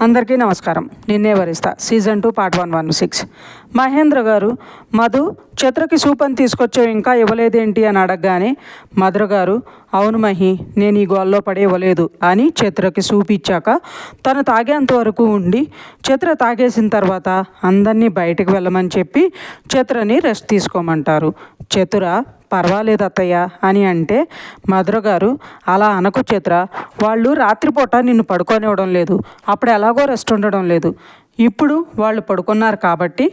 అందరికీ నమస్కారం. నిన్నే వరిస్తా season two part one one six. Mahendra గారు మధు చిత్రకి సూప్ అని తీసుకొచ్చావు ఇంకా ఇవ్వలేదేంటి అని అడగగానే మధుర గారు అవును మహి నేను ఈ గోల్లో పడి ఇవ్వలేదు అని చిత్రకి చూపించాక ఇచ్చాక తను తాగేంత వరకు ఉండి చిత్ర తాగేసిన తర్వాత అందరినీ బయటకు వెళ్ళమని చెప్పి చిత్రని రెస్ట్ తీసుకోమంటారు. చతుర పర్వాలేదు అత్తయ్య అని అంటే మధుర గారు అలా అనకు చిత్ర వాళ్ళు రాత్రిపూట నిన్ను పడుకోనివ్వడం లేదు అప్పుడు ఎలాగో రెస్ట్ ఉండడం లేదు. ఇప్పుడు వాళ్ళు పడుకున్నారు కాబట్టి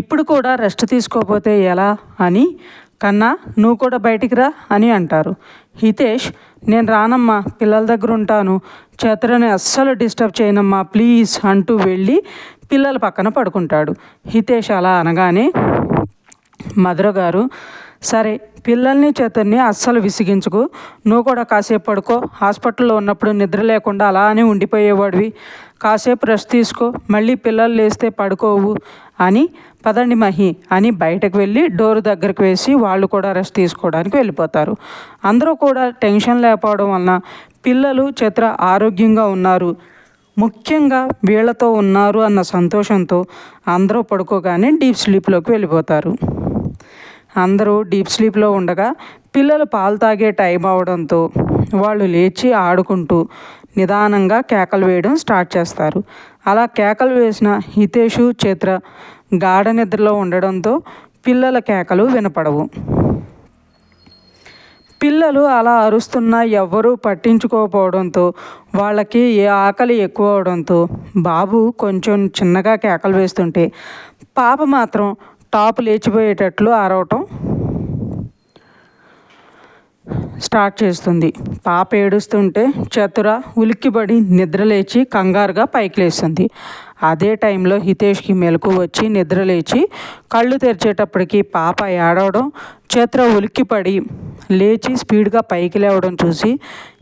ఇప్పుడు కూడా రెస్ట్ తీసుకోకపోతే ఎలా అని కన్నా నువ్వు కూడా బయటికి రా అని అంటారు. హితేష్ నేను రానమ్మా పిల్లల దగ్గర ఉంటాను చేతరని అస్సలు డిస్టర్బ్ చేయనమ్మా ప్లీజ్ అంటూ వెళ్ళి పిల్లల పక్కన పడుకుంటాడు. హితేష్ అలా అనగానే మధుర గారు సరే పిల్లల్ని చేతుల్ని అస్సలు విసిగించుకు. నువ్వు కూడా కాసేపు పడుకో. హాస్పిటల్లో ఉన్నప్పుడు నిద్ర లేకుండా అలానే ఉండిపోయేవాడివి. కాసేపు రెస్ట్ తీసుకో. మళ్ళీ పిల్లలు లేస్తే పడుకోవు. అని పదండి మహి అని బయటకు వెళ్ళి డోర్ దగ్గరకు వేసి వాళ్ళు కూడా రెస్ట్ తీసుకోవడానికి వెళ్ళిపోతారు. అందరూ కూడా టెన్షన్ లేకపోవడం వలన పిల్లలు చిత్ర ఆరోగ్యంగా ఉన్నారు. ముఖ్యంగా వీళ్ళతో ఉన్నారు అన్న సంతోషంతో అందరూ పడుకోగానే డీప్ స్లీప్లోకి వెళ్ళిపోతారు. అందరూ డీప్ స్లీప్లో ఉండగా పిల్లలు పాలు తాగే టైం అవడంతో వాళ్ళు లేచి ఆడుకుంటూ నిదానంగా కేకలు వేయడం స్టార్ట్ చేస్తారు. అలా కేకలు వేసిన హితేషు చిత్ర గాఢ నిద్రలో ఉండడంతో పిల్లల కేకలు వినపడవు. పిల్లలు అలా అరుస్తున్నా ఎవ్వరూ పట్టించుకోకపోవడంతో వాళ్ళకి ఏ ఆకలి ఎక్కువ అవడంతో బాబు కొంచెం చిన్నగా కేకలు వేస్తుంటే పాప మాత్రం టాప్ లేచిపోయేటట్లు ఆరవటం స్టార్ట్ చేస్తుంది. పాప ఏడుస్తుంటే చతుర ఉలిక్కిపడి నిద్రలేచి కంగారుగా పైకి లేస్తుంది అదే టైంలో హితేష్కి మెలకు వచ్చి నిద్రలేచి కళ్ళు తెరిచేటప్పటికి పాప ఏడవడం చతుర ఉలిక్కిపడి లేచి స్పీడ్గా పైకి లేవడం చూసి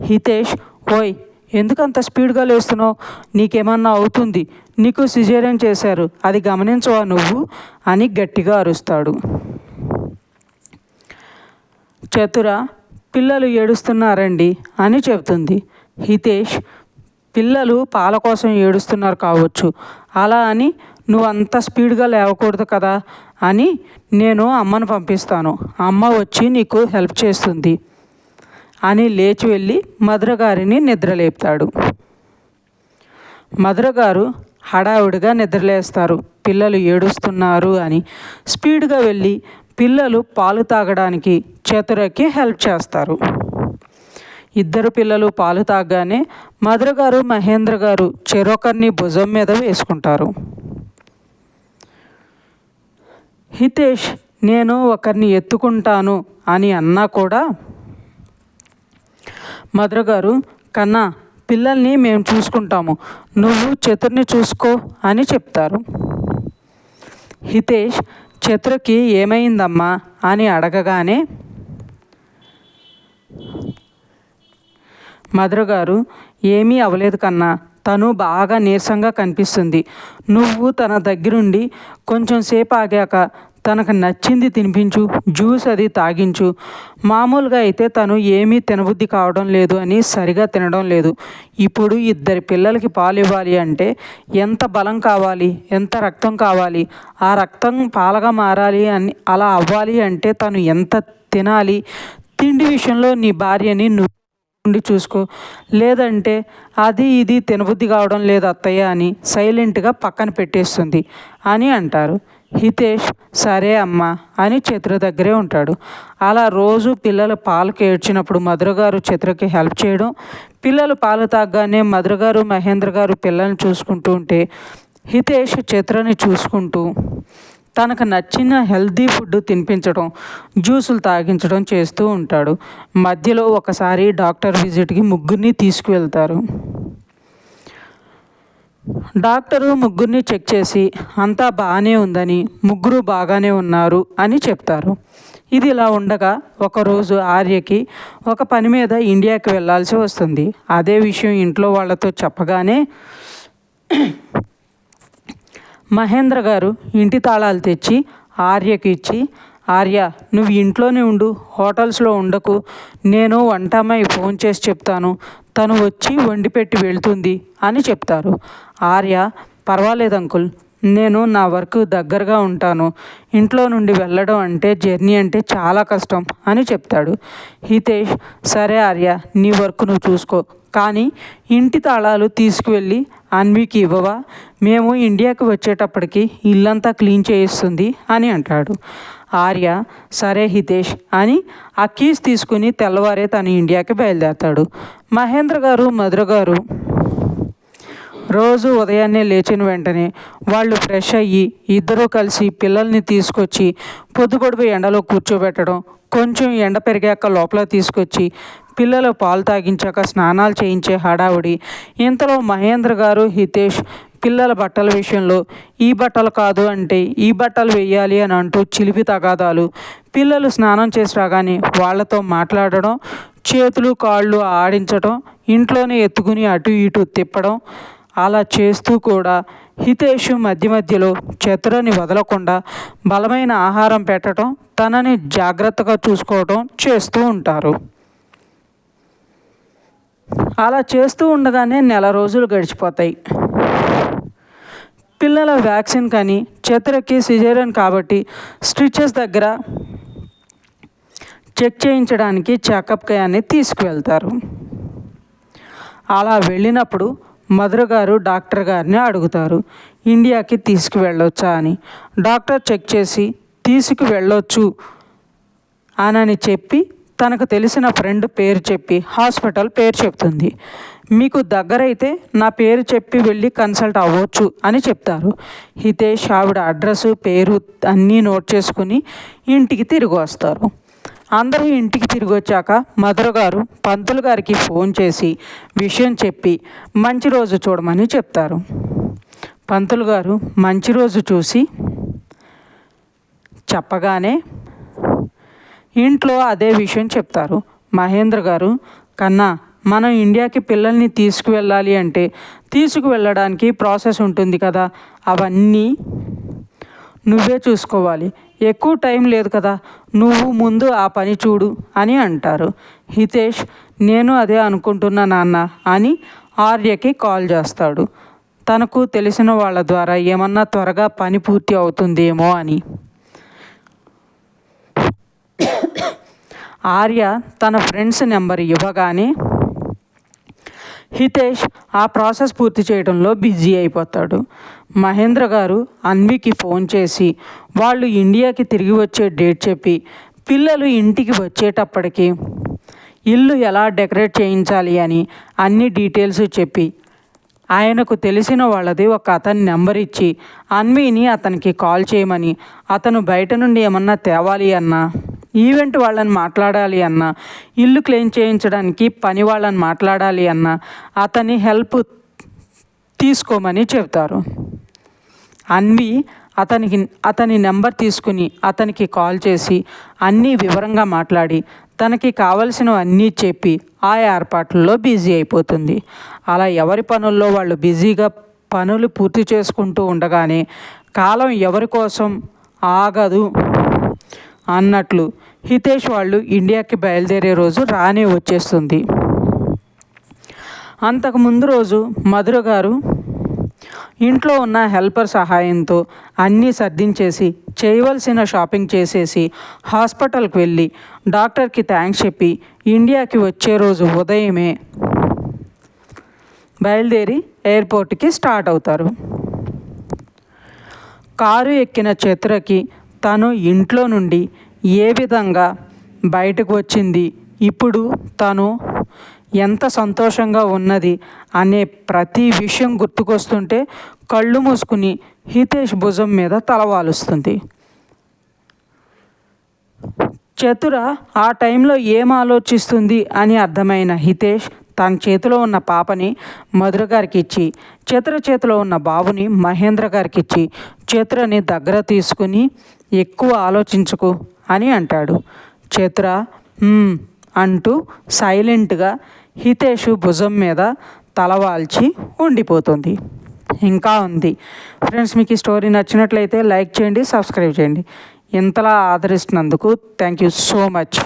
హితేష్ ఓయ్ ఎందుకంత స్పీడ్గా లేస్తున్నావు? నీకేమన్నా అవుతుంది. నీకు సిజేరియన్ చేశారు. అది గమనించవా నువ్వు? అని గట్టిగా అరుస్తాడు. చతుర పిల్లలు ఏడుస్తున్నారండి అని చెబుతుంది. హితేష్ పిల్లలు పాల కోసం ఏడుస్తున్నారు కావచ్చు. అలా అని నువ్వు అంత స్పీడ్గా లేవకూడదు కదా అని నేను అమ్మను పంపిస్తాను. అమ్మ వచ్చి నీకు హెల్ప్ చేస్తుంది. అని లేచి వెళ్ళి మధురగారిని నిద్రలేపుతాడు. మధురగారు హడావుడిగా నిద్రలేస్తారు. పిల్లలు ఏడుస్తున్నారు అని. స్పీడ్గా వెళ్ళి పిల్లలు పాలు తాగడానికి చేతురకి హెల్ప్ చేస్తారు. ఇద్దరు పిల్లలు పాలు తాగగానే మధుర గారు మహేంద్ర గారు చెరొకరిని భుజం మీద వేసుకుంటారు. హితేష్ నేను ఒకరిని ఎత్తుకుంటాను అని అన్నా కూడా మధుర గారు కన్నా పిల్లల్ని మేము చూసుకుంటాము. నువ్వు చతుర్ని చూసుకో అని చెప్తారు. హితేష్ చతురకి ఏమైందమ్మా? అని అడగగానే మధుర గారు ఏమీ అవలేదు కన్నా. తను బాగా నీరసంగా కనిపిస్తుంది. నువ్వు తన దగ్గరుండి కొంచెం సేపు ఆగాక తనకు నచ్చింది తినిపించు జ్యూస్ అది తాగించు. మామూలుగా అయితే తను ఏమీ తినబుద్ధి కావడం లేదు అని సరిగా తినడం లేదు. ఇప్పుడు ఇద్దరి పిల్లలకి పాలు ఇవ్వాలి అంటే ఎంత బలం కావాలి ఎంత రక్తం కావాలి ఆ రక్తం పాలగా మారాలి అని అలా అవ్వాలి అంటే తను ఎంత తినాలి? తిండి విషయంలో నీ భార్యని నువ్వు ఉండి చూసుకో. లేదంటే అది ఇది తినబుద్ధి కావడం లేదు అత్తయ్య అని సైలెంట్గా పక్కన పెట్టేస్తుంది అని అంటారు. హితేష్ సరే అమ్మా అని చిత్ర దగ్గరే ఉంటాడు. అలా రోజు పిల్లలు పాలకు ఏడ్చినప్పుడు మధుర గారు చిత్రకి హెల్ప్ చేయడం పిల్లలు పాలు తాగగానే మధుర గారు మహేంద్ర గారు పిల్లల్ని చూసుకుంటూ ఉంటే హితేష్ చిత్రని చూసుకుంటూ తనకు నచ్చిన హెల్దీ ఫుడ్ తినిపించడం జ్యూసులు తాగించడం చేస్తూ ఉంటాడు. మధ్యలో ఒకసారి డాక్టర్ విజిట్కి ముగ్గురిని తీసుకువెళ్తారు. డాక్టరు ముగ్గురిని చెక్ చేసి అంతా బాగానే ఉందని ముగ్గురు బాగానే ఉన్నారు అని చెప్తారు. ఇది ఇలా ఉండగా ఒకరోజు ఆర్యకి ఒక పని మీద ఇండియాకి వెళ్ళాల్సి వస్తుంది. అదే విషయం ఇంట్లో వాళ్ళతో చెప్పగానే మహేంద్ర గారు ఇంటి తాళాలు తెచ్చి ఆర్యకి ఇచ్చి ఆర్య నువ్వు ఇంట్లోనే ఉండు హోటల్స్లో ఉండకు. నేను వంటమ్మాయి ఫోన్ చేసి చెప్తాను. తను వచ్చి వండి పెట్టి వెళ్తుంది అని చెప్తారు. ఆర్య పర్వాలేదు అంకుల్ నేను నా వర్క్ దగ్గరగా ఉంటాను. ఇంట్లో నుండి వెళ్ళడం అంటే జర్నీ అంటే చాలా కష్టం అని చెప్తాడు. హితేష్ సరే ఆర్య నీ వర్క్ నువ్వు చూసుకో. కానీ ఇంటి తాళాలు తీసుకువెళ్ళి అన్వికి ఇవ్వవా? మేము ఇండియాకి వచ్చేటప్పటికి ఇల్లంతా క్లీన్ చేయిస్తుంది అని అంటాడు. ఆర్య సరే హితేష్ అని ఆ కీస్ తీసుకుని తెల్లవారే తను ఇండియాకి బయలుదేరతాడు. మహేంద్ర గారు మధుర గారు రోజు ఉదయాన్నే లేచిన వెంటనే వాళ్ళు ఫ్రెష్ అయ్యి ఇద్దరూ కలిసి పిల్లల్ని తీసుకొచ్చి పొద్దుపొడుపు ఎండలో కూర్చోబెట్టడం కొంచెం ఎండ పెరిగాక లోపల తీసుకొచ్చి పిల్లలు పాలు తాగించాక స్నానాలు చేయించే హడావుడి. ఇంతలో మహేంద్ర గారు హితేష్ పిల్లల బట్టల విషయంలో ఈ బట్టలు కాదు అంటే ఈ బట్టలు వేయాలి అని అంటూ చిలిపి తగాదాలు. పిల్లలు స్నానం చేసి రాగానే వాళ్ళతో మాట్లాడడం చేతులు కాళ్ళు ఆడించడం ఇంట్లోనే ఎత్తుకుని అటు ఇటు తిప్పడం అలా చేస్తూ కూడా హితేష్ మధ్య మధ్యలో చతురని వదలకుండా బలమైన ఆహారం పెట్టడం తనని జాగ్రత్తగా చూసుకోవడం చేస్తూ ఉంటారు. అలా చేస్తూ ఉండగానే నెల రోజులు గడిచిపోతాయి. పిల్లల వ్యాక్సిన్ కానీ చేతులకి సిజేరియన్ కాబట్టి స్టిచెస్ దగ్గర చెక్ చేయించడానికి చెకప్ అని తీసుకువెళ్తారు. అలా వెళ్ళినప్పుడు మదర్ గారు డాక్టర్ గారిని అడుగుతారు ఇండియాకి తీసుకువెళ్ళొచ్చా? అని. డాక్టర్ చెక్ చేసి తీసుకువెళ్ళొచ్చు అనని చెప్పి తనకు తెలిసిన ఫ్రెండ్ పేరు చెప్పి హాస్పిటల్ పేరు చెప్తుంది. మీకు దగ్గరైతే నా పేరు చెప్పి వెళ్ళి కన్సల్ట్ అవ్వచ్చు అని చెప్తారు. హితేష్ ఆవిడ అడ్రస్ పేరు అన్నీ నోట్ చేసుకుని ఇంటికి తిరిగి వస్తారు. అందరూ ఇంటికి తిరిగి వచ్చాక మధుర గారు పంతులు గారికి ఫోన్ చేసి విషయం చెప్పి మంచి రోజు చూడమని చెప్తారు. పంతులు గారు మంచి రోజు చూసి చెప్పగానే ఇంట్లో అదే విషయం చెప్తారు. మహేంద్ర గారు కన్నా మనం ఇండియాకి పిల్లల్ని తీసుకువెళ్ళాలి అంటే తీసుకువెళ్ళడానికి ప్రాసెస్ ఉంటుంది కదా. అవన్నీ నువ్వే చూసుకోవాలి. ఎక్కువ టైం లేదు కదా. నువ్వు ముందు ఆ పని చూడు అని అంటారు. హితేష్ నేను అదే అనుకుంటున్నా నాన్న అని ఆర్యకి కాల్ చేస్తాడు. తనకు తెలిసిన వాళ్ళ ద్వారా ఏమన్నా త్వరగా పని పూర్తి అవుతుందేమో అని. ఆర్య తన ఫ్రెండ్స్ నెంబర్ ఇవ్వగానే హితేష్ ఆ ప్రాసెస్ పూర్తి చేయడంలో బిజీ అయిపోతాడు. మహేంద్ర గారు అన్వికి ఫోన్ చేసి వాళ్ళు ఇండియాకి తిరిగి వచ్చే డేట్ చెప్పి పిల్లలు ఇంటికి వచ్చేటప్పటికి ఇల్లు ఎలా డెకరేట్ చేయించాలి అని అన్ని డీటెయిల్స్ చెప్పి ఆయనకు తెలిసిన వాళ్ళది ఒక అతని నెంబర్ ఇచ్చి అన్విని అతనికి కాల్ చేయమని అతను బయట నుండి ఏమన్నా తేవాలి అన్నా? ఈవెంట్ వాళ్ళని మాట్లాడాలి అన్నా ఇల్లు క్లీన్ చేయించడానికి పని వాళ్ళని మాట్లాడాలి అన్నా అతని హెల్ప్ తీసుకోమని చెబుతారు. అన్వి అతనికి అతని నెంబర్ తీసుకుని అతనికి కాల్ చేసి అన్నీ వివరంగా మాట్లాడి తనకి కావలసినవన్నీ చెప్పి ఆ ఏర్పాట్లలో బిజీ అయిపోతుంది. అలా ఎవరి పనుల్లో వాళ్ళు బిజీగా పనులు పూర్తి చేసుకుంటూ ఉండగానే కాలం ఎవరి కోసం ఆగదు. అన్నట్లు హితేష్ వాళ్ళు ఇండియాకి బయలుదేరే రోజు రానే వచ్చేస్తుంది. అంతకు ముందు రోజు మధుర గారు ఇంట్లో ఉన్న హెల్పర్ సహాయంతో అన్నీ సర్దించేసి చేయవలసిన షాపింగ్ చేసేసి హాస్పిటల్కి వెళ్ళి డాక్టర్కి థ్యాంక్స్ చెప్పి ఇండియాకి వచ్చే రోజు ఉదయమే బయలుదేరి ఎయిర్పోర్ట్కి స్టార్ట్ అవుతారు. కారు ఎక్కిన చిత్రకి తను ఇంట్లో నుండి ఏ విధంగా బయటకు వచ్చింది? ఇప్పుడు తను ఎంత సంతోషంగా ఉన్నది అనే ప్రతి విషయం గుర్తుకొస్తుంటే కళ్ళు మూసుకుని హితేష్ భుజం మీద తలవాలుస్తుంది చతుర ఆ టైంలో ఏం ఆలోచిస్తుంది అని అర్థమైన హితేష్ తన చేతిలో ఉన్న పాపని మధుర గారికి ఇచ్చి చిత్ర చేతిలో ఉన్న బాబుని మహేంద్ర గారికి ఇచ్చి చిత్రని దగ్గర తీసుకుని ఎక్కువ ఆలోచించుకు అని అంటాడు. చిత్ర అంటూ సైలెంట్గా హితేషు భుజం మీద తలవాల్చి ఉండిపోతుంది. ఇంకా ఉంది. ఫ్రెండ్స్ మీకు ఈ స్టోరీ నచ్చినట్లయితే లైక్ చేయండి సబ్స్క్రైబ్ చేయండి. ఇంతలా ఆదరిస్తున్నందుకు థ్యాంక్ యూ సో మచ్.